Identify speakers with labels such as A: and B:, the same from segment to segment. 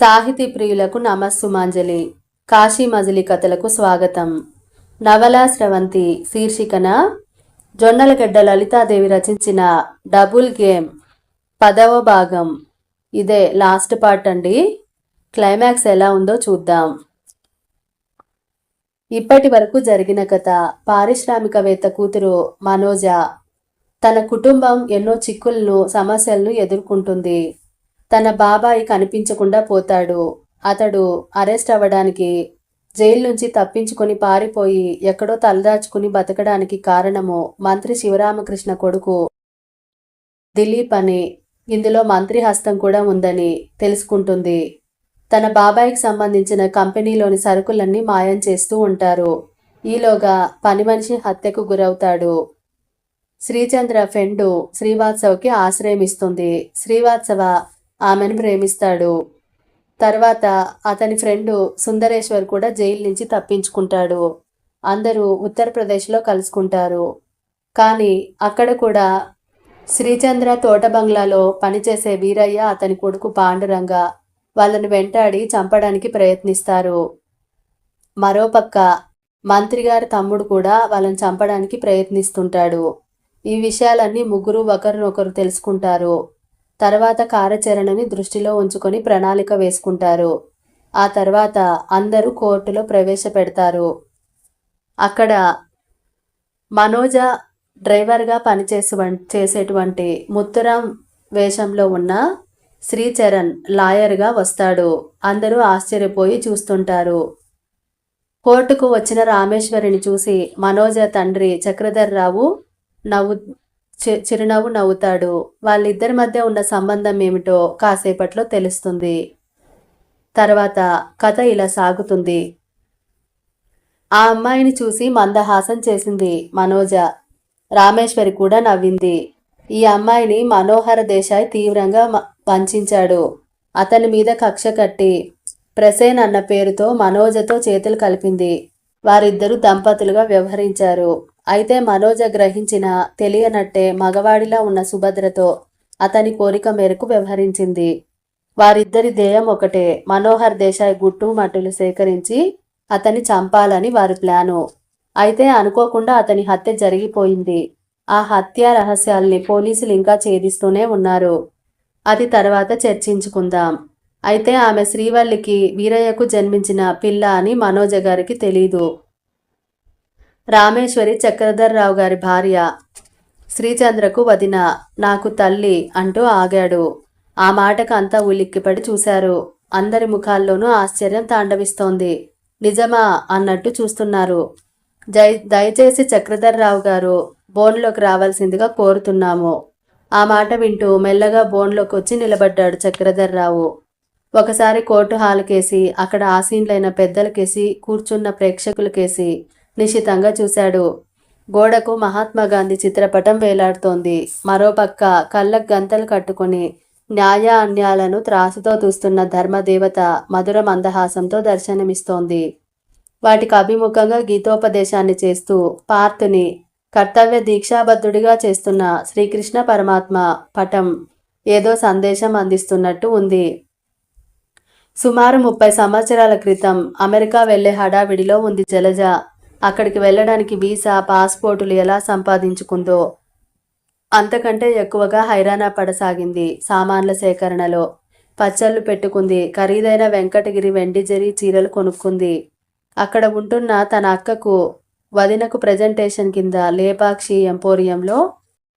A: సాహితీ ప్రియులకు నమస్సుమాంజలి. కాశీ మజిలీ కథలకు స్వాగతం. నవలా స్రవంతి శీర్షికన జొన్నలగడ్డ లలితాదేవి రచించిన డబుల్ గేమ్ పదవ భాగం. ఇదే లాస్ట్ పార్ట్ అండి. క్లైమాక్స్ ఎలా ఉందో చూద్దాం. ఇప్పటి వరకు జరిగిన కథ పారిశ్రామికవేత్త కూతురు మనోజ తన కుటుంబం ఎన్నో చిక్కులను సమస్యలను ఎదుర్కొంటుంది. తన బాబాయి కనిపించకుండా పోతాడు. అతడు అరెస్ట్ అవ్వడానికి జైలు నుంచి తప్పించుకొని పారిపోయి ఎక్కడో తలదాచుకుని బతకడానికి కారణము మంత్రి శివరామకృష్ణ కొడుకు దిలీప్ అని. ఇందులో మంత్రి హస్తం కూడా ఉందని తెలుసుకుంటుంది. తన బాబాయికి సంబంధించిన కంపెనీలోని సరుకులన్నీ మాయం చేస్తూ ఉంటారు. ఈలోగా పని మనిషి హత్యకు గురవుతాడు. శ్రీచంద్ర ఫ్రెండు శ్రీవాత్సవకి ఆశ్రయం ఇస్తుంది శ్రీవాత్సవ ఆమెను ప్రేమిస్తాడు. తర్వాత అతని ఫ్రెండు సుందరేశ్వర్ కూడా జైలు నుంచి తప్పించుకుంటాడు. అందరూ ఉత్తరప్రదేశ్లో కలుసుకుంటారు. కానీ అక్కడ కూడా శ్రీచంద్ర తోట బంగ్లాలో పనిచేసే వీరయ్య అతని కొడుకు పాండురంగ వాళ్ళని వెంటాడి చంపడానికి ప్రయత్నిస్తారు. మరోపక్క మంత్రి గారి తమ్ముడు కూడా వాళ్ళని చంపడానికి ప్రయత్నిస్తుంటాడు. ఈ విషయాలన్నీ ముగ్గురు ఒకరినొకరు తెలుసుకుంటారు. తర్వాత కార్యాచరణని దృష్టిలో ఉంచుకొని ప్రణాళిక వేసుకుంటారు. ఆ తర్వాత అందరూ కోర్టులో ప్రవేశపెడతారు. అక్కడ మనోజ డ్రైవర్గా పనిచేసే చేసేటువంటి ముత్తురాం వేషంలో ఉన్న శ్రీచరణ్ లాయర్గా వస్తాడు. అందరూ ఆశ్చర్యపోయి చూస్తుంటారు. కోర్టుకు వచ్చిన రామేశ్వరిని చూసి మనోజ తండ్రి చక్రధర్ రావు నవ్వు చిరునవ్వు నవ్వుతాడు. వాళ్ళిద్దరి మధ్య ఉన్న సంబంధం ఏమిటో కాసేపట్లో తెలుస్తుంది. తర్వాత కథ ఇలా సాగుతుంది. ఆ అమ్మాయిని చూసి మందహాసం చేసింది మనోజ. రామేశ్వరి కూడా నవ్వింది. ఈ అమ్మాయిని మనోహర దేశాయ్ తీవ్రంగా వంచాడు. అతని మీద కక్ష కట్టి ప్రసేన్ అన్న పేరుతో మనోజతో చేతులు కలిపింది. వారిద్దరూ దంపతులుగా వ్యవహరించారు. అయితే మనోజ గ్రహించిన తెలియనట్టే మగవాడిలా ఉన్న సుభద్రతో అతని కోరిక మేరకు వ్యవహరించింది. వారిద్దరి ధ్యేయం ఒకటే మనోహర్ దేశాయ్ గుట్టు మట్టులు సేకరించి అతన్ని చంపాలని వారి ప్లాను. అయితే అనుకోకుండా అతని హత్య జరిగిపోయింది. ఆ హత్య రహస్యాల్ని పోలీసులు ఇంకా ఛేదిస్తూనే ఉన్నారు. అది తర్వాత చర్చించుకుందాం. అయితే ఆమె శ్రీవల్లికి వీరయ్యకు జన్మించిన పిల్ల అని మనోజ గారికి తెలీదు. రామేశ్వరి చక్రధర్రావు గారి భార్య శ్రీచంద్రకు వదిన నాకు తల్లి అంటూ ఆగాడు. ఆ మాటకు అంతా ఉలిక్కిపడి చూశారు. అందరి ముఖాల్లోనూ ఆశ్చర్యం తాండవిస్తోంది. నిజమా అన్నట్టు చూస్తున్నారు. జై దయచేసి చక్రధర్రావు గారు బోన్లోకి రావాల్సిందిగా కోరుతున్నాము. ఆ మాట వింటూ మెల్లగా బోన్లోకి వచ్చి నిలబడ్డాడు చక్రధర్రావు. ఒకసారి కోర్టు హాల్కేసి అక్కడ ఆసీనులైన పెద్దలకేసి కూర్చున్న ప్రేక్షకులకేసి నిశితంగా చూశాడు. గోడకు మహాత్మా గాంధీ చిత్రపటం వేలాడుతోంది. మరోపక్క కళ్ళకు గంతలు కట్టుకుని న్యాయ అన్యాలను త్రాసుతో చూస్తున్న ధర్మదేవత మధుర మందహాసంతో దర్శనమిస్తోంది. వాటికి అభిముఖంగా గీతోపదేశాన్ని చేస్తూ పార్థుని కర్తవ్య దీక్షాబద్ధుడిగా చేస్తున్న శ్రీకృష్ణ పరమాత్మ పటం ఏదో సందేశం అందిస్తున్నట్టు ఉంది. సుమారు ముప్పై సంవత్సరాల క్రితం అమెరికా వెళ్ళే హడావిడిలో ఉంది జలజ. అక్కడికి వెళ్ళడానికి వీసా పాస్పోర్టులు ఎలా సంపాదించుకుందో అంతకంటే ఎక్కువగా హైరానా పడసాగింది సామాన్ల సేకరణలో. పచ్చళ్ళు పెట్టుకుంది ఖరీదైన వెంకటగిరి వెండిజరి చీరలు కొనుక్కుంది. అక్కడ ఉంటున్న తన అక్కకు వదినకు ప్రజెంటేషన్ కింద లేపాక్షి ఎంపోరియంలో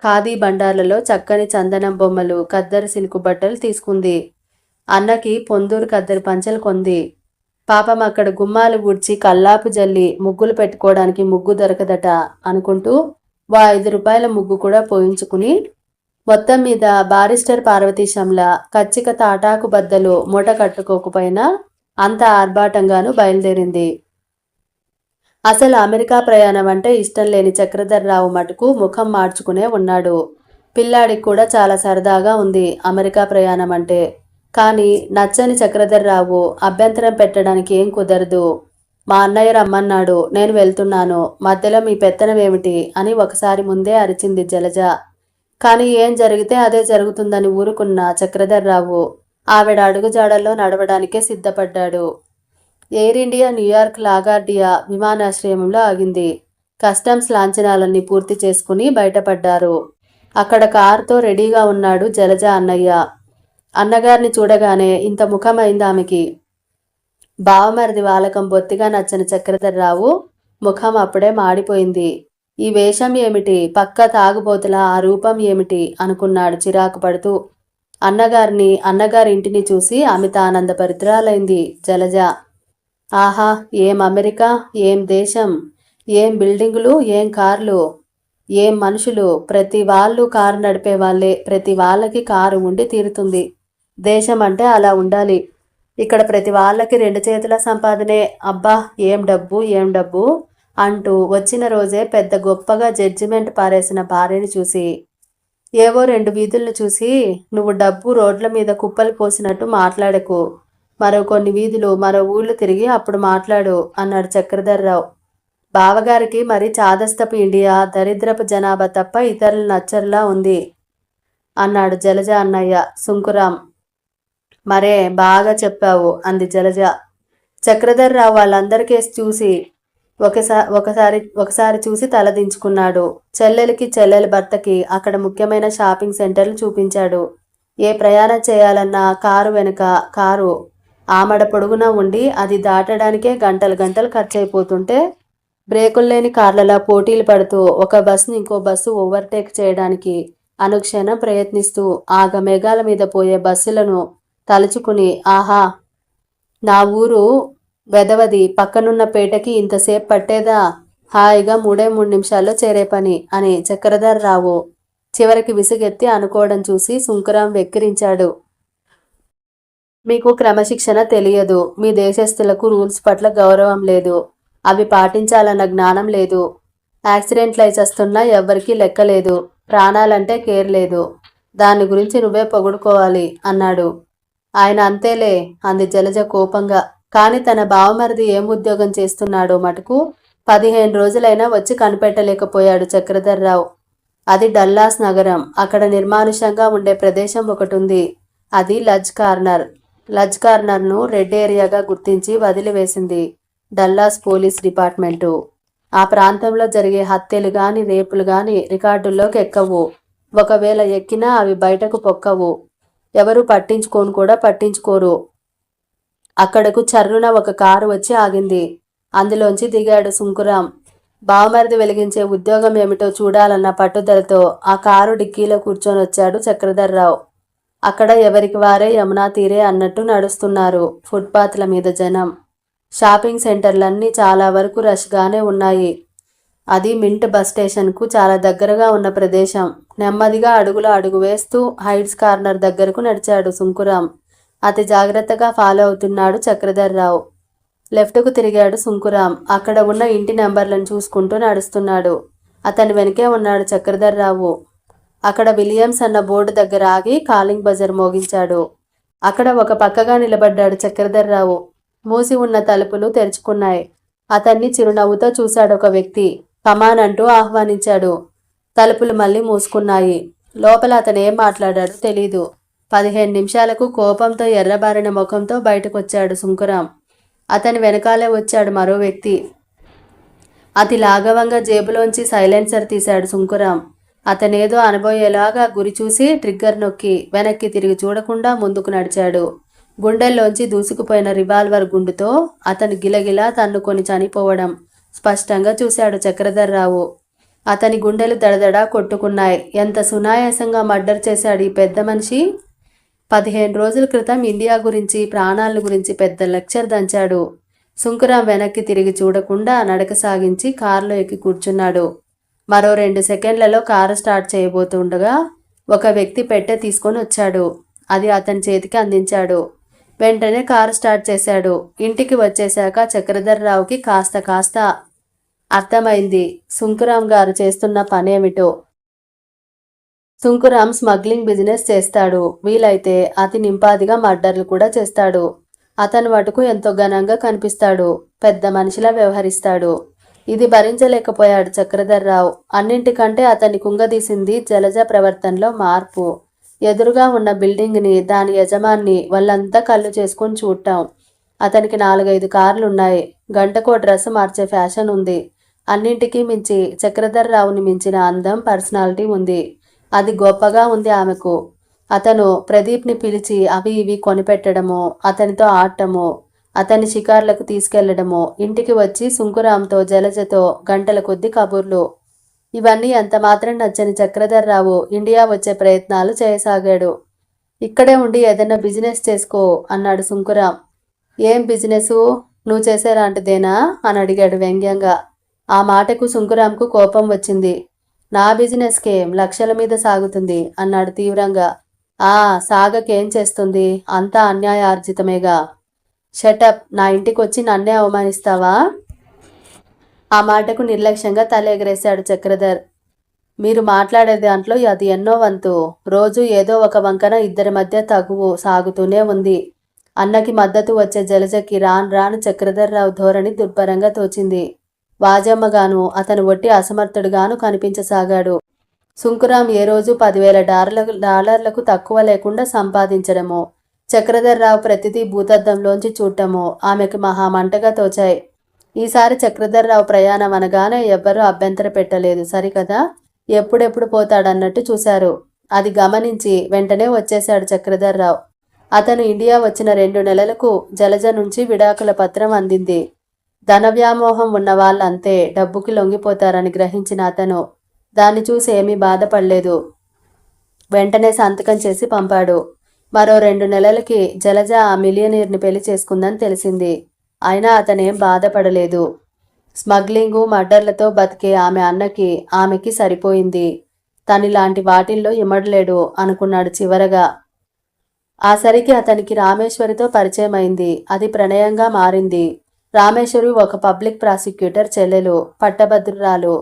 A: ఖాదీ బండార్లలో చక్కని చందనం బొమ్మలు ఖద్దరు సిల్కు బట్టలు తీసుకుంది. అన్నకి పొందూరు కద్దరి పంచలు కొంది. పాపం అక్కడ గుమ్మాలు ఊడ్చి కల్లాపు జల్లి ముగ్గులు పెట్టుకోవడానికి ముగ్గు దొరకదట అనుకుంటూ వా ఐదు రూపాయల ముగ్గు కూడా పోయించుకుని మొత్తం మీద బారిస్టర్ పార్వతీశంల కచ్చిక తాటాకు బద్దలు మూట కట్టుకోకపోయినా అంత ఆర్భాటంగాను బయలుదేరింది. అసలు అమెరికా ప్రయాణం అంటే ఇష్టం లేని చక్రధర్రావు మటుకు ముఖం మార్చుకునే ఉన్నాడు. పిల్లాడికి కూడా చాలా సరదాగా ఉంది అమెరికా ప్రయాణం అంటే. కానీ నచ్చని చక్రధర్రావు అభ్యంతరం పెట్టడానికి ఏం కుదరదు. మా అన్నయ్య రమ్మన్నాడు నేను వెళ్తున్నాను. మధ్యలో మీ పెత్తనం ఏమిటి? అని ఒకసారి ముందే అరిచింది జలజ. కానీ ఏం జరిగితే అదే జరుగుతుందని ఊరుకున్న చక్రధర్రావు ఆవిడ అడుగుజాడల్లో నడవడానికే సిద్ధపడ్డాడు. Air India New York LaGuardia విమానాశ్రయంలో ఆగింది. కస్టమ్స్ లాంఛనాలన్నీ పూర్తి చేసుకుని బయటపడ్డారు. అక్కడ కారుతో రెడీగా ఉన్నాడు జలజ అన్నయ్య. అన్నగారిని చూడగానే ఇంత ముఖమైంది ఆమెకి. బావమరిది వాలకం బొత్తిగా నచ్చని చక్రధర్రావు ముఖం అప్పుడే మాడిపోయింది. ఈ వేషం ఏమిటి? పక్క తాగుబోతుల ఆ రూపం ఏమిటి? అనుకున్నాడు చిరాకు పడుతూ. అన్నగారిని అన్నగారి ఇంటిని చూసి అమిత ఆనందపరితురాలైంది జలజ. ఆహా ఏం అమెరికా? ఏం దేశం? ఏం బిల్డింగులు? ఏం కార్లు? ఏం మనుషులు? ప్రతి వాళ్ళు కారు నడిపే వాళ్ళే. ప్రతి వాళ్ళకి కారు ఉండి తీరుతుంది. దేశం అంటే అలా ఉండాలి. ఇక్కడ ప్రతి వాళ్ళకి రెండు చేతుల సంపాదనే అబ్బా ఏం డబ్బు ఏం డబ్బు అంటూ వచ్చిన రోజే పెద్ద గొప్పగా జడ్జిమెంట్ పారేసిన భార్యని చూసి ఏవో రెండు వీధులను చూసి నువ్వు డబ్బు రోడ్ల మీద కుప్పలు పోసినట్టు మాట్లాడకు. మరో కొన్ని వీధులు మరో ఊళ్ళు తిరిగి అప్పుడు మాట్లాడు అన్నాడు చక్రధర్రావు. బావగారికి మరి చాదస్తపు ఇండియా దరిద్రపు జనాభా తప్ప ఇతరులు నచ్చరులా ఉంది అన్నాడు జలజ అన్నయ్య సుంకురాం. మరే బాగా చెప్పావు అంది జలజ. చక్రధర్రావు వాళ్ళందరికీ చూసి ఒకసారి ఒకసారి ఒకసారి చూసి తలదించుకున్నాడు. చెల్లెలకి చెల్లెలి భర్తకి అక్కడ ముఖ్యమైన షాపింగ్ సెంటర్లు చూపించాడు. ఏ ప్రయాణం చేయాలన్నా కారు వెనుక కారు ఆమడ పొడుగున ఉండి అది దాటడానికే గంటలు గంటలు ఖర్చు అయిపోతుంటే బ్రేకులు లేని కార్లలో పోటీలు పడుతూ ఒక బస్సుని ఇంకో బస్సు ఓవర్టేక్ చేయడానికి అనుక్షణం ప్రయత్నిస్తూ ఆగ మేఘాల మీద పోయే బస్సులను తలుచుకుని ఆహా నా ఊరు వెదవది పక్కనున్న పేటకి ఇంతసేపు పట్టేదా? హాయిగా మూడే మూడు నిమిషాల్లో చేరే పని అని చక్రధర్ రావు చివరికి విసుగెత్తి అనుకోవడం చూసి సుంకరాం వెక్కిరించాడు. మీకు క్రమశిక్షణ తెలియదు. మీ దేశస్థులకు రూల్స్ పట్ల గౌరవం లేదు. అవి పాటించాలన్న జ్ఞానం లేదు. యాక్సిడెంట్లు అయిచేస్తున్నా ఎవ్వరికీ లెక్కలేదు. ప్రాణాలంటే కేర్ లేదు. దాని గురించి నువ్వే పొగుడుకోవాలి అన్నాడు. ఆయన అంతేలే అంది జలజ కోపంగా. కాని తన బావమరిది ఏం ఉద్యోగం చేస్తున్నాడో మటుకు పదిహేను రోజులైనా వచ్చి కనిపెట్టలేకపోయాడు చక్రధర్రావు. అది డల్లాస్ నగరం. అక్కడ నిర్మానుషంగా ఉండే ప్రదేశం ఒకటి ఉంది అది లజ్ కార్నర్. లజ్ కార్నర్ను రెడ్ ఏరియాగా గుర్తించి వదిలివేసింది డల్లాస్ పోలీస్ డిపార్ట్మెంటు. ఆ ప్రాంతంలో జరిగే హత్యలు గాని రేపులు గాని రికార్డుల్లోకి ఎక్కవు. ఒకవేళ ఎక్కినా అవి బయటకు పొక్కవు. ఎవరు పట్టించుకోను కూడా పట్టించుకోరు. అక్కడకు చర్రున ఒక కారు వచ్చి ఆగింది. అందులోంచి దిగాడు సుంకురాం. బావమరిది వెలిగించే ఉద్యోగం ఏమిటో చూడాలన్న పట్టుదలతో ఆ కారు డిక్కీలో కూర్చొని వచ్చాడు చక్రధర్రావు. అక్కడ ఎవరికి వారే యమునా తీరే అన్నట్టు నడుస్తున్నారు ఫుట్పాత్ల మీద జనం. షాపింగ్ సెంటర్లన్నీ చాలా వరకు రష్గానే ఉన్నాయి. అది మింట్ బస్ స్టేషన్కు చాలా దగ్గరగా ఉన్న ప్రదేశం. నెమ్మదిగా అడుగులో అడుగు వేస్తూ హైట్స్ కార్నర్ దగ్గరకు నడిచాడు సుంకురాం. అతి జాగ్రత్తగా ఫాలో అవుతున్నాడు చక్రధర్రావు. లెఫ్ట్కు తిరిగాడు సుంకురాం. అక్కడ ఉన్న ఇంటి నెంబర్లను చూసుకుంటూ నడుస్తున్నాడు. అతని వెనకే ఉన్నాడు చక్రధర్రావు. అక్కడ విలియమ్స్ అన్న బోర్డు దగ్గర ఆగి కాలింగ్ బజర్ మోగించాడు. అక్కడ ఒక పక్కగా నిలబడ్డాడు చక్రధర్రావు. మూసి ఉన్న తలుపులు తెరుచుకున్నాయి. అతన్ని చిరునవ్వుతో చూశాడు ఒక వ్యక్తి. కమాన్ అంటూ ఆహ్వానించాడు. తలుపులు మళ్ళీ మూసుకున్నాయి. లోపల అతను ఏం మాట్లాడాడో తెలీదు. పదిహేను నిమిషాలకు కోపంతో ఎర్రబారిన ముఖంతో బయటకొచ్చాడు సుంకురాం. అతని వెనకాలే వచ్చాడు మరో వ్యక్తి. అతి లాఘవంగా జేబులోంచి సైలెన్సర్ తీశాడు సుంకురాం. అతనేదో అనబోయేలాగా గురి చూసి ట్రిగ్గర్ నొక్కి వెనక్కి తిరిగి చూడకుండా ముందుకు నడిచాడు. గుండెల్లోంచి దూసుకుపోయిన రివాల్వర్ గుండుతో అతను గిలగిలా తన్నుకొని చనిపోవడం స్పష్టంగా చూశాడు చక్రధర్రావు. అతని గుండెలు దడదడా కొట్టుకున్నాయి. ఎంత సునాయాసంగా మర్డర్ చేశాడు ఈ పెద్ద మనిషి? పదిహేను రోజుల క్రితం ఇండియా గురించి ప్రాణాల గురించి పెద్ద లెక్చర్ దంచాడు. సుంకురాం వెనక్కి తిరిగి చూడకుండా నడక సాగించి కారులో ఎక్కి కూర్చున్నాడు. మరో రెండు సెకండ్లలో కారు స్టార్ట్ చేయబోతుండగా ఒక వ్యక్తి పెట్టె తీసుకొని వచ్చాడు. అది అతని చేతికి అందించాడు. వెంటనే కారు స్టార్ట్ చేశాడు. ఇంటికి వచ్చేశాక చక్రధర్రావుకి కాస్త కాస్త అర్థమైంది. సుంకురాం గారు చేస్తున్న పనేమిటో? సుంకురాం స్మగ్లింగ్ బిజినెస్ చేస్తాడు. వీలైతే అతి నింపాదిగా మర్డర్లు కూడా చేస్తాడు. అతను మటుకు ఎంతో ఘనంగా కనిపిస్తాడు. పెద్ద మనిషిలా వ్యవహరిస్తాడు. ఇది భరించలేకపోయాడు చక్రధర్రావు. అన్నింటికంటే అతన్ని కుంగదీసింది జలజ ప్రవర్తనలో మార్పు. ఎదురుగా ఉన్న బిల్డింగ్ని దాని యజమాన్ని వాళ్ళంతా కళ్ళు చేసుకొని చూడటం. అతనికి నాలుగైదు కార్లు ఉన్నాయి గంటకో డ్రెస్ మార్చే ఫ్యాషన్ ఉంది. అన్నింటికీ మించి చక్రధర్ రావుని మించిన అందం పర్సనాలిటీ ఉంది. అది గొప్పగా ఉంది ఆమెకు. అతను ప్రదీప్ని పిలిచి అవి ఇవి కొనిపెట్టడము అతనితో ఆడటము అతని షికార్లకు తీసుకెళ్ళడము ఇంటికి వచ్చి సుంకురాంతో జలజతో గంటల కొద్ది కబుర్లు. ఇవన్నీ ఎంత మాత్రం నచ్చని చక్రధర్రావు ఇండియా వచ్చే ప్రయత్నాలు చేయసాగాడు. ఇక్కడే ఉండి ఏదైనా బిజినెస్ చేసుకో అన్నాడు సుంకురాం. ఏం బిజినెస్? నువ్వు చేసేలాంటిదేనా అని అడిగాడు వ్యంగ్యంగా. ఆ మాటకు సుంకురాంకు కోపం వచ్చింది. నా బిజినెస్కేం లక్షల మీద సాగుతుంది అన్నాడు తీవ్రంగా. ఆ సాగకేం చేస్తుంది? అంతా అన్యాయార్జితమేగా. షటప్ నా ఇంటికి వచ్చి నన్నే అవమానిస్తావా? ఆ మాటకు నిర్లక్ష్యంగా తల ఎగరేశాడు చక్రధర్. మీరు మాట్లాడే దాంట్లో అది ఎన్నో వంతు. రోజు ఏదో ఒక వంకన ఇద్దరి మధ్య తగువు సాగుతూనే ఉంది. అన్నకి మద్దతు వచ్చే జలజకి రాన్ రాను చక్రధర్రావు ధోరణి దుర్భరంగా తోచింది. వాజమ్మగాను అతను ఒట్టి అసమర్థుడుగాను కనిపించసాగాడు. సుంకురాం ఏ రోజు పదివేల డాలర్ల డాలర్లకు తక్కువ లేకుండా సంపాదించడము చక్రధర్రావు ప్రతిదీ భూతద్దంలోంచి చూడటము ఆమెకు మహామంటగా తోచాయి. ఈసారి చక్రధర్రావు ప్రయాణం అనగానే ఎవ్వరూ అభ్యంతర పెట్టలేదు. సరికదా? ఎప్పుడెప్పుడు పోతాడన్నట్టు చూశారు. అది గమనించి వెంటనే వచ్చేశాడు చక్రధర్రావు. అతను ఇండియా వచ్చిన రెండు నెలలకు జలజ నుంచి విడాకుల పత్రం అందింది. ధన వ్యామోహం ఉన్న వాళ్ళంతే డబ్బుకి లొంగిపోతారని గ్రహించిన అతను దాన్ని చూసి ఏమీ బాధపడలేదు. వెంటనే సంతకం చేసి పంపాడు. మరో రెండు నెలలకి జలజ ఆ మిలియనీర్ని పెళ్ళి చేసుకుందని తెలిసింది. అయినా అతనేం బాధపడలేదు. స్మగ్లింగు మర్డర్లతో బతికే ఆమె అన్నకి ఆమెకి సరిపోయింది. తనిలాంటి వాటిల్లో ఇమ్మడలేడు అనుకున్నాడు చివరగా. ఆ సరికి అతనికి రామేశ్వరితో పరిచయమైంది. అది ప్రణయంగా మారింది. రామేశ్వరి ఒక పబ్లిక్ ప్రాసిక్యూటర్ చెల్లెలు పట్టభద్రురాలు.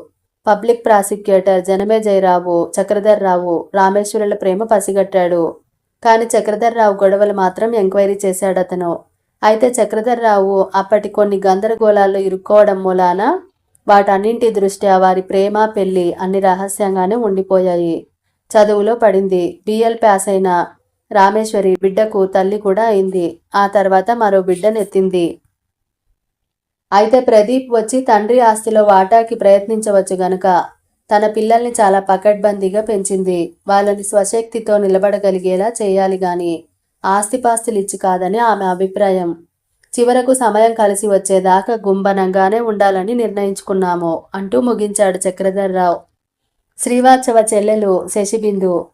A: పబ్లిక్ ప్రాసిక్యూటర్ జనమే జయరావు చక్రధర్ రావు రామేశ్వరుల ప్రేమ పసిగట్టాడు. కానీ చక్రధర్రావు గొడవలు మాత్రం ఎంక్వైరీ చేశాడు అతను. అయితే చక్రధర్రావు అప్పటి కొన్ని గందరగోళాల్లో ఇరుక్కోవడం మూలాన వాటన్నింటి దృష్ట్యా వారి ప్రేమ పెళ్ళి అన్ని రహస్యంగానే ఉండిపోయాయి. చదువులో పడింది. బిఎల్ పాస్ అయిన రామేశ్వరి బిడ్డకు తల్లి కూడా అయింది. ఆ తర్వాత మరో బిడ్డనెత్తింది. అయితే ప్రదీప్ వచ్చి తండ్రి ఆస్తిలో వాటాకి ప్రయత్నించవచ్చు గనుక తన పిల్లల్ని చాలా పకడ్బందీగా పెంచింది. వాళ్ళని స్వశక్తితో నిలబడగలిగేలా చేయాలి గాని ఆస్తిపాస్తులు ఇచ్చి కాదని ఆమె అభిప్రాయం. చివరకు సమయం కలిసి వచ్చేదాకా గుంబనంగానే ఉండాలని నిర్ణయించుకున్నాము అంటూ ముగించాడు చక్రధర్రావు. శ్రీవాత్సవ చెల్లెలు శశిబిందు.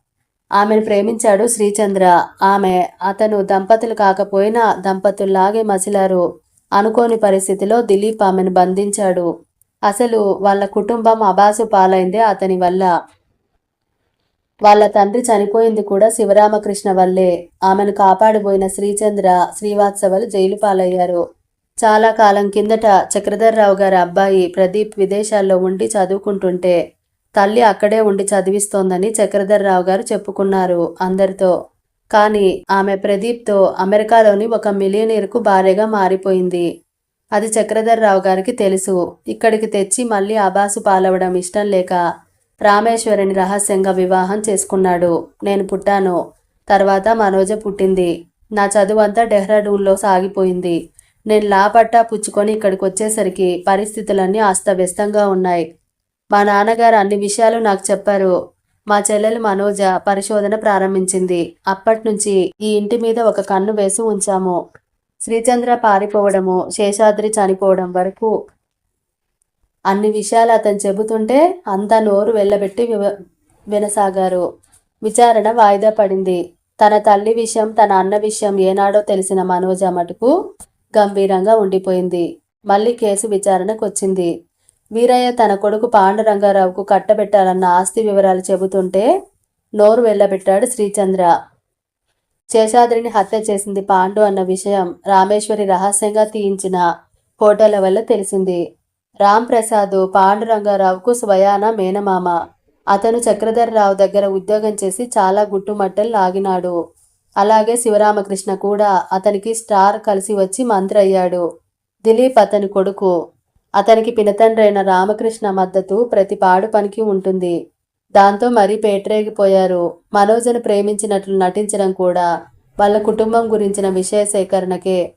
A: ఆమెను ప్రేమించాడు శ్రీచంద్ర. ఆమె అతను దంపతులు కాకపోయినా దంపతుల్లాగే మసిలారు. అనుకోని పరిస్థితిలో దిలీప్ ఆమెను బంధించాడు. అసలు వాళ్ళ కుటుంబం అబాసు పాలైందే అతని వల్ల. వాళ్ళ తండ్రి చనిపోయింది కూడా శివరామకృష్ణ వల్లే. ఆమెను కాపాడిపోయిన శ్రీచంద్ర శ్రీవాత్సవలు జైలు పాలయ్యారు. చాలా కాలం కిందట చక్రధర్రావు గారి అబ్బాయి ప్రదీప్ విదేశాల్లో ఉండి చదువుకుంటుంటే తల్లి అక్కడే ఉండి చదివిస్తోందని చక్రధర్రావు గారు చెప్పుకున్నారు అందరితో. కానీ ఆమె ప్రదీప్తో అమెరికాలోని ఒక మిలియనీర్కు భార్యగా మారిపోయింది. అది చక్రధర్రావు గారికి తెలుసు. ఇక్కడికి తెచ్చి మళ్ళీ అబాసు పాలవడం ఇష్టం లేక రామేశ్వరిని రహస్యంగా వివాహం చేసుకున్నాడు. నేను పుట్టాను. తర్వాత మనోజ పుట్టింది. నా చదువు అంతా డెహ్రాడూన్లో సాగిపోయింది. నేను లాపట్టా పుచ్చుకొని ఇక్కడికి వచ్చేసరికి పరిస్థితులన్నీ అస్తవ్యస్తంగా ఉన్నాయి. మా నాన్నగారు అన్ని విషయాలు నాకు చెప్పారు. మా చెల్లెలు మనోజ పరిశోధన ప్రారంభించింది. అప్పటినుంచి ఈ ఇంటి మీద ఒక కన్ను వేసి ఉంచాము. శ్రీచంద్ర పారిపోవడము శేషాద్రి చనిపోవడం వరకు అన్ని విషయాలు అతను చెబుతుంటే అంతా నోరు వెళ్ళబెట్టి వివ వినసాగారు. విచారణ వాయిదా పడింది. తన తల్లి విషయం తన అన్న విషయం ఏనాడో తెలిసిన మనోజ మటుకు గంభీరంగా ఉండిపోయింది. మళ్ళీ కేసు విచారణకు వచ్చింది. వీరయ్య తన కొడుకు పాండురంగారావుకు కట్టబెట్టాలన్న ఆస్తి వివరాలు చెబుతుంటే నోరు వెళ్ళబెట్టాడు శ్రీచంద్ర. శేషాద్రిని హత్య చేసింది పాండు అన్న విషయం రామేశ్వరి రహస్యంగా తీయించిన ఫోటోల వల్ల తెలిసింది. రామ్ ప్రసాద్ పాండురంగారావుకు స్వయాన మేనమామ. అతను చక్రధరరావు దగ్గర ఉద్యోగం చేసి చాలా గుట్టుమట్టలు లాగినాడు. అలాగే శివరామకృష్ణ కూడా అతనికి స్టార్ కలిసి వచ్చి మంత్రి అయ్యాడు. దిలీప్ అతని కొడుకు. అతనికి పినతండ్రైన రామకృష్ణ మద్దతు ప్రతి పాడు పనికి ఉంటుంది. దాంతో మరీ పేటరేగిపోయారు. మనోజను ప్రేమించినట్లు నటించడం కూడా వాళ్ళ కుటుంబం గురించిన విషయ సేకరణకే.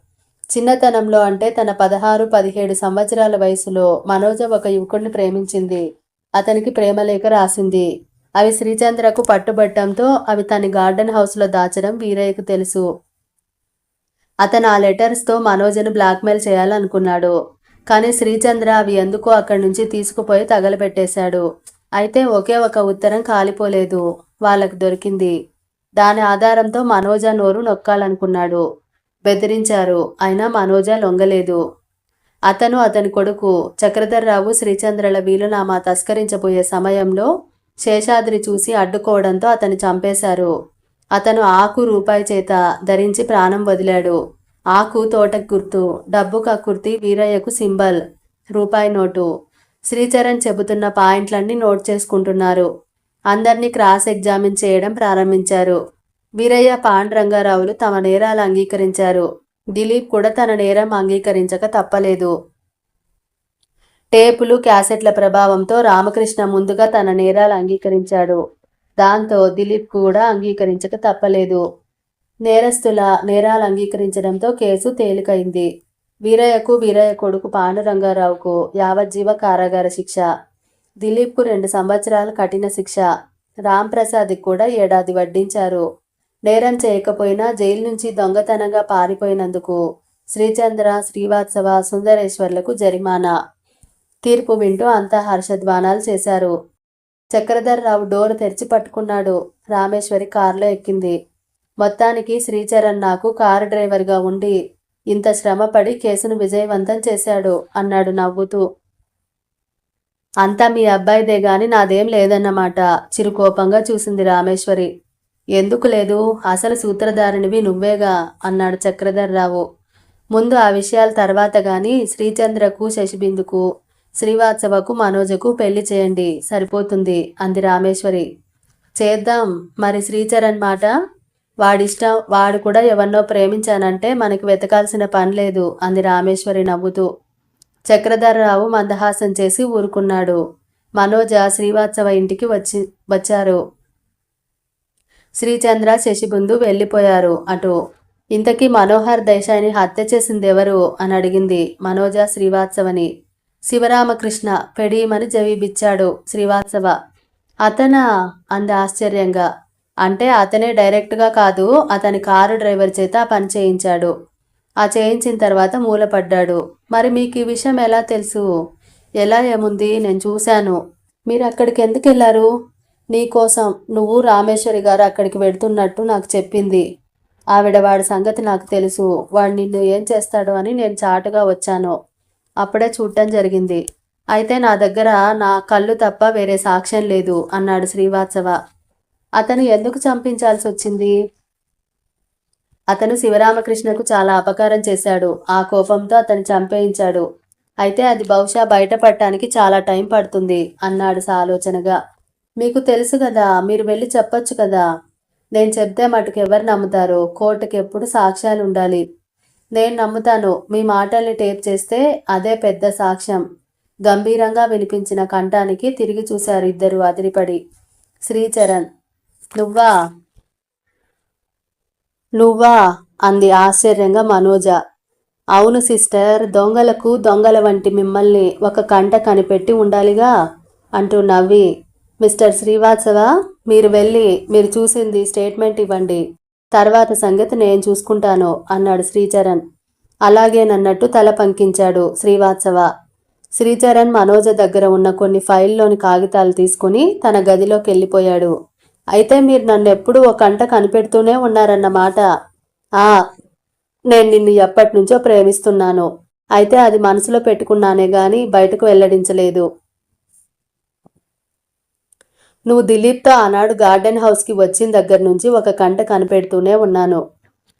A: చిన్నతనంలో అంటే తన పదహారు పదిహేడు సంవత్సరాల వయసులో మనోజ ఒక యువకుడిని ప్రేమించింది. అతనికి ప్రేమలేఖ రాసింది. అవి శ్రీచంద్రకు పట్టుబట్టంతో అవి తన గార్డెన్ హౌస్లో దాచడం వీరయ్యకు తెలుసు. అతను ఆ లెటర్స్తో మనోజను బ్లాక్మెయిల్ చేయాలనుకున్నాడు. కానీ శ్రీచంద్ర అవి ఎందుకో అక్కడి నుంచి తీసుకుపోయి తగలబెట్టేశాడు. అయితే ఒకే ఒక ఉత్తరం కాలిపోలేదు. వాళ్ళకు దొరికింది. దాని ఆధారంతో మనోజ నోరు నొక్కాలనుకున్నాడు. బెదిరించారు. అయినా మనోజ లొంగలేదు. అతను అతని కొడుకు. చక్రధర్రావు శ్రీచంద్రల వీలునామా తస్కరించబోయే సమయంలో శేషాద్రి చూసి అడ్డుకోవడంతో అతను చంపేశారు. అతను ఆకు రూపాయి చేత ధరించి ప్రాణం వదిలాడు. ఆకు తోటకు గుర్తు డబ్బు కక్కుర్తి వీరయ్యకు సింబల్ రూపాయి నోటు. శ్రీచరణ్ చెబుతున్న పాయింట్లన్నీ నోట్ చేసుకుంటున్నారు. అందరినీ క్రాస్ ఎగ్జామిన్ చేయడం ప్రారంభించారు. వీరయ్య పాండురంగారావులు తమ నేరాలు అంగీకరించారు. దిలీప్ కూడా తన నేరం అంగీకరించక తప్పలేదు. టేపులు క్యాసెట్ల ప్రభావంతో రామకృష్ణ ముందుగా తన నేరాలు అంగీకరించాడు. దాంతో దిలీప్ కూడా అంగీకరించక తప్పలేదు. నేరస్తుల నేరాలు అంగీకరించడంతో కేసు తేలికైంది. వీరయ్యకు వీరయ్య కొడుకు పాండురంగారావుకు యావజ్జీవ కారాగార శిక్ష దిలీప్కు రెండు సంవత్సరాల కఠిన శిక్ష రాంప్రసాద్కి కూడా ఏడాది వడ్డించారు. నేరం చేయకపోయినా జైలు నుంచి దొంగతనంగా పారిపోయినందుకు శ్రీచంద్ర శ్రీవాత్సవ సుందరేశ్వర్లకు జరిమానా. తీర్పు వింటూ అంతా హర్షధ్వానాలు చేశారు. చక్రధర్రావు డోర్ తెరిచి పట్టుకున్నాడు. రామేశ్వరి కారులో ఎక్కింది. మొత్తానికి శ్రీచరణ్ నాకు కారు డ్రైవర్గా ఉండి ఇంత శ్రమపడి కేసును విజయవంతం చేశాడు అన్నాడు నవ్వుతూ. అంతా మీ అబ్బాయిదే గాని నాదేం లేదన్నమాట. చిరుకోపంగా చూసింది రామేశ్వరి. ఎందుకు లేదు? అసలు సూత్రధారినివి నువ్వేగా? అన్నాడు చక్రధర్రావు. ముందు ఆ విషయాల తర్వాత గాని శ్రీచంద్రకు శశిబిందుకు శ్రీవాత్సవకు మనోజకు పెళ్ళి చేయండి. సరిపోతుంది అంది రామేశ్వరి. చేద్దాం. మరి శ్రీచరణ్ మాట? వాడిష్టం వాడు కూడా ఎవరినో ప్రేమించానంటే మనకి వెతకాల్సిన పని లేదు అంది రామేశ్వరి నవ్వుతూ. చక్రధరరావు మందహాసం చేసి ఊరుకున్నాడు. మనోజ శ్రీవాత్సవ ఇంటికి వచ్చి వచ్చారు. శ్రీచంద్ర శశిబుందు వెళ్ళిపోయారు. అటు ఇంతకీ మనోహర్ దేశాయిని హత్య చేసింది ఎవరు అని అడిగింది మనోజ శ్రీవాత్సవని. శివరామకృష్ణ పెడీమని జవీబిచ్చాడు శ్రీవాత్సవ. అతనా? అంది ఆశ్చర్యంగా. అంటే అతనే డైరెక్ట్గా కాదు అతని కారు డ్రైవర్ చేత పని చేయించాడు. ఆ చేయించిన తర్వాత మూలపడ్డాడు. మరి మీకు ఈ విషయం ఎలా తెలుసు? ఎలా ఏముంది? నేను చూశాను. మీరు అక్కడికి ఎందుకు వెళ్ళారు? నీకోసం నువ్వు రామేశ్వరి గారు అక్కడికి వెళ్తున్నట్టు నాకు చెప్పింది. ఆవిడ వాడి సంగతి నాకు తెలుసు. వాడు నిన్ను ఏం చేస్తాడో అని నేను చాటుగా వచ్చాను. అప్పుడే చూడటం జరిగింది. అయితే నా దగ్గర నా కళ్ళు తప్ప వేరే సాక్ష్యం లేదు అన్నాడు శ్రీవాత్సవ. అతను ఎందుకు చంపించాల్సి వచ్చింది అతను శివరామకృష్ణకు చాలా అపకారం చేశాడు. ఆ కోపంతో అతను చంపేయించాడు. అయితే అది బహుశా బయటపడటానికి చాలా టైం పడుతుంది అన్నాడు సాలోచనగా. మీకు తెలుసు కదా మీరు వెళ్ళి చెప్పొచ్చు కదా. నేను చెప్తే మటుకు ఎవరు నమ్ముతారు? కోర్టుకి ఎప్పుడు సాక్ష్యాలు ఉండాలి నేను నమ్ముతాను మీ మాటల్ని టేప్ చేస్తే అదే పెద్ద సాక్ష్యం. గంభీరంగా వినిపించిన కంఠానికి తిరిగి చూశారు ఇద్దరు అదిరిపడి. శ్రీచరణ్ నువ్వా? నువ్వా? అంది ఆశ్చర్యంగా మనోజ. అవును సిస్టర్ దొంగలకు దొంగల వంటి మిమ్మల్ని ఒక కంట కనిపెట్టి ఉండాలిగా? అంటూ నవ్వి. మిస్టర్ శ్రీవాత్సవ మీరు వెళ్ళి మీరు చూసింది స్టేట్మెంట్ ఇవ్వండి. తర్వాత సంగతి నేను చూసుకుంటాను అన్నాడు శ్రీచరణ్. అలాగేనన్నట్టు తల పంకించాడు శ్రీవాత్సవ. శ్రీచరణ్ మనోజ దగ్గర ఉన్న కొన్ని ఫైల్లోని కాగితాలు తీసుకుని తన గదిలోకి వెళ్ళిపోయాడు అయితే మీరు నన్ను ఎప్పుడూ ఒక కంట కనిపెడుతూనే ఉన్నారన్నమాట. ఆ నేను నిన్ను ఎప్పటి నుంచో ప్రేమిస్తున్నాను. అయితే అది మనసులో పెట్టుకున్నానే గాని బయటకు వెల్లడించలేదు. నువ్వు దిలీప్తో ఆనాడు గార్డెన్ హౌస్కి వచ్చిన దగ్గర నుంచి ఒక కంట కనిపెడుతూనే ఉన్నాను.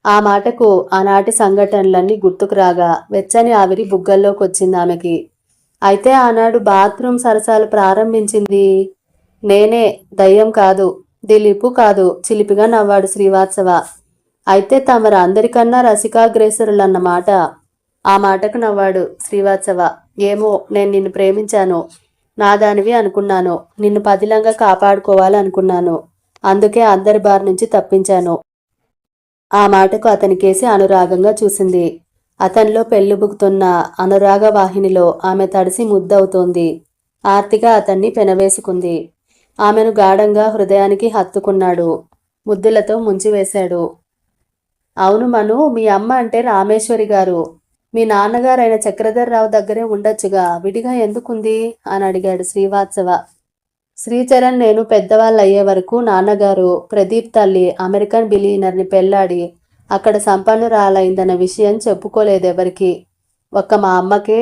A: ఆ మాటకు ఆనాటి సంఘటనలన్నీ గుర్తుకు రాగా వెచ్చని ఆవిరి బుగ్గల్లోకి వచ్చింది ఆమెకి. అయితే ఆనాడు బాత్రూమ్ సరసాలు ప్రారంభించింది నేనే దయ్యం కాదు. దిలీపు కాదు చిలిపిగా నవ్వాడు శ్రీవాత్సవ. అయితే తమరు అందరికన్నా రసికాగ్రేసరులన్నమాట ఆ మాటకు నవ్వాడు శ్రీవాత్సవ. ఏమో నేను నిన్ను ప్రేమించాను. నాదానివి అనుకున్నాను. నిన్ను పదిలంగా కాపాడుకోవాలనుకున్నాను. అందుకే అందరి బారి నుంచి తప్పించాను. ఆ మాటకు అతనికేసి అనురాగంగా చూసింది. అతనిలో పెళ్ళిబుకుతున్న అనురాగ వాహినిలో ఆమె తడిసి ముద్దవుతోంది. ఆర్తిగా అతన్ని పెనవేసుకుంది. ఆమెను గాఢంగా హృదయానికి హత్తుకున్నాడు. ముద్దులతో ముంచివేశాడు. అవును మను మీ అమ్మ అంటే రామేశ్వరి గారు. మీ నాన్నగారైన చక్రధర్రావు దగ్గరే ఉండొచ్చుగా విడిగా ఎందుకుంది? అని అడిగాడు శ్రీవాత్సవ. శ్రీచరణ్ నేను పెద్దవాళ్ళు అయ్యే వరకు నాన్నగారు ప్రదీప్ తల్లి అమెరికన్ బిలియనర్ని పెళ్ళాడి అక్కడ సంపన్నురాలైందన్న విషయం చెప్పుకోలేదు ఎవరికి ఒక్క మా అమ్మకే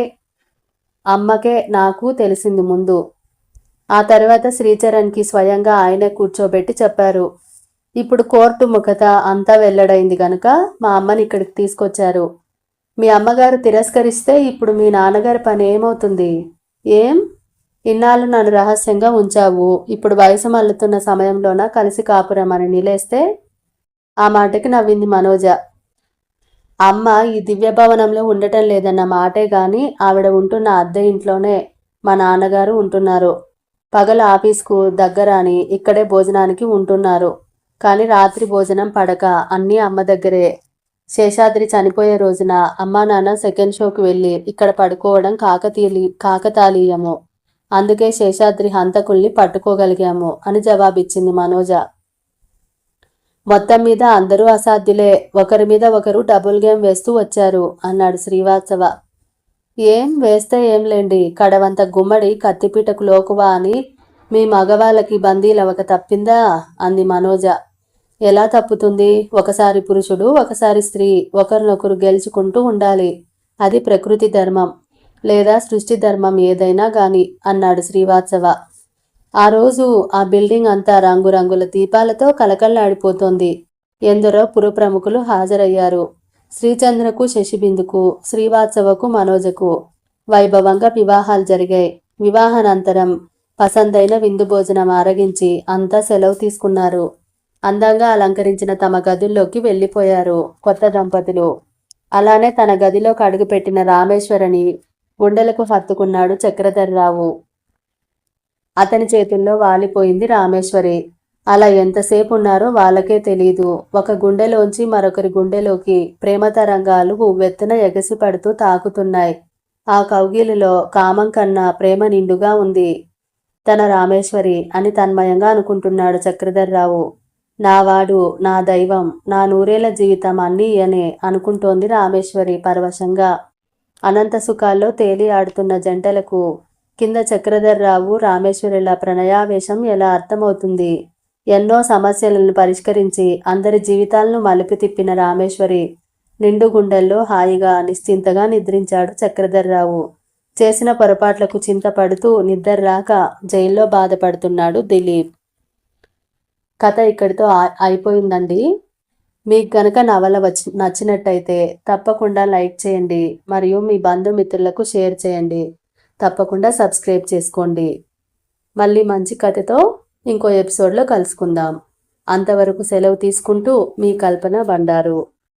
A: అమ్మకే నాకు తెలిసింది ముందు. ఆ తర్వాత శ్రీచరణ్కి స్వయంగా ఆయనే కూర్చోబెట్టి చెప్పారు. ఇప్పుడు కోర్టు ముఖత అంతా వెల్లడైంది గనుక మా అమ్మని ఇక్కడికి తీసుకొచ్చారు. మీ అమ్మగారు తిరస్కరిస్తే ఇప్పుడు మీ నాన్నగారి పని ఏమవుతుంది? ఏం? ఇన్నాళ్ళు నన్ను రహస్యంగా ఉంచావు. ఇప్పుడు వయసు మల్లుతున్న సమయంలోన కలిసి కాపురమని నిలేస్తే ఆ మాటకి నవ్వింది మనోజ. అమ్మ ఈ దివ్యభవనంలో ఉండటం లేదన్న మాటే గాని ఆవిడ ఉంటున్న అద్దె ఇంట్లోనే మా నాన్నగారు ఉంటున్నారు. పగల ఆఫీస్కు దగ్గర అని ఇక్కడే భోజనానికి ఉంటున్నారు. కానీ రాత్రి భోజనం పడక అన్నీ అమ్మ దగ్గరే. శేషాద్రి చనిపోయే రోజున అమ్మా నాన్న సెకండ్ షోకి వెళ్ళి ఇక్కడ పడుకోవడం కాకతీలి కాకతాళీయము. అందుకే శేషాద్రి హంతకుల్ని పట్టుకోగలిగాము అని జవాబిచ్చింది మనోజ. మొత్తం మీద అందరూ అసాధ్యులే. ఒకరి మీద ఒకరు డబుల్ గేమ్ వేస్తూ వచ్చారు అన్నాడు శ్రీవాత్సవ. ఏం వేస్తే ఏంలేండి కడవంత గుమ్మడి కత్తిపీటకు లోకువా అని మీ మగవాళ్ళకి బందీలవక తప్పిందా? అంది మనోజ. ఎలా తప్పుతుంది? ఒకసారి పురుషుడు ఒకసారి స్త్రీ. ఒకరినొకరు గెలుచుకుంటూ ఉండాలి. అది ప్రకృతి ధర్మం. లేదా సృష్టి ధర్మం ఏదైనా గాని అన్నాడు శ్రీవాత్సవ. ఆ రోజు ఆ బిల్డింగ్ అంతా రంగురంగుల దీపాలతో కలకల్లాడిపోతోంది ఎందరో పురప్రముఖులు హాజరయ్యారు. శ్రీచంద్రకు శశిబిందుకు శ్రీవాత్సవకు మనోజకు వైభవంగా వివాహాలు జరిగాయి. వివాహానంతరం పసందైన విందు భోజనం ఆరగించి అంతా సెలవు తీసుకున్నారు. అందంగా అలంకరించిన తమ గదుల్లోకి వెళ్ళిపోయారు కొత్త దంపతులు. అలానే తన గదిలోకి అడుగుపెట్టిన రామేశ్వరని గుండెలకు హత్తుకున్నాడు చక్రధర్రావు. అతని చేతుల్లో వాలిపోయింది రామేశ్వరి. అలా ఎంతసేపు ఉన్నారో వాళ్ళకే తెలీదు. ఒక గుండెలోంచి మరొకరి గుండెలోకి ప్రేమ తరంగాలు ఉవ్వెత్తున ఎగసి పడుతూ తాకుతున్నాయి. ఆ కౌగిలిలో కామం కన్నా ప్రేమ నిండుగా ఉంది. తన రామేశ్వరి అని తన్మయంగా అనుకుంటున్నాడు చక్రధర్రావు. నావాడు నా దైవం నా నూరేళ్ళ జీవితం అన్నీ అనే అనుకుంటోంది రామేశ్వరి పరవశంగా. అనంత సుఖాల్లో తేలి ఆడుతున్న జంటలకు కింద చక్రధర్రావు రామేశ్వరుల ప్రణయావేశం ఎలా అర్థమవుతుంది? ఎన్నో సమస్యలను పరిష్కరించి అందరి జీవితాలను మలుపు తిప్పిన రామేశ్వరి నిండు గుండెల్లో హాయిగా నిశ్చింతగా నిద్రించాడు చక్రధర్రావు. చేసిన పొరపాట్లకు చింతపడుతూ నిద్ర రాక జైల్లో బాధపడుతున్నాడు దిలీప్. కథ ఇక్కడితో అయిపోయిందండి. మీకు గనక నవల వచ్చి నచ్చినట్టయితే తప్పకుండా లైక్ చేయండి మరియు మీ బంధుమిత్రులకు షేర్ చేయండి. తప్పకుండా సబ్స్క్రైబ్ చేసుకోండి. మళ్ళీ మంచి కథతో ఇంకో ఎపిసోడ్లో కలుసుకుందాం. అంతవరకు సెలవు తీసుకుంటూ మీ కల్పన బండారు.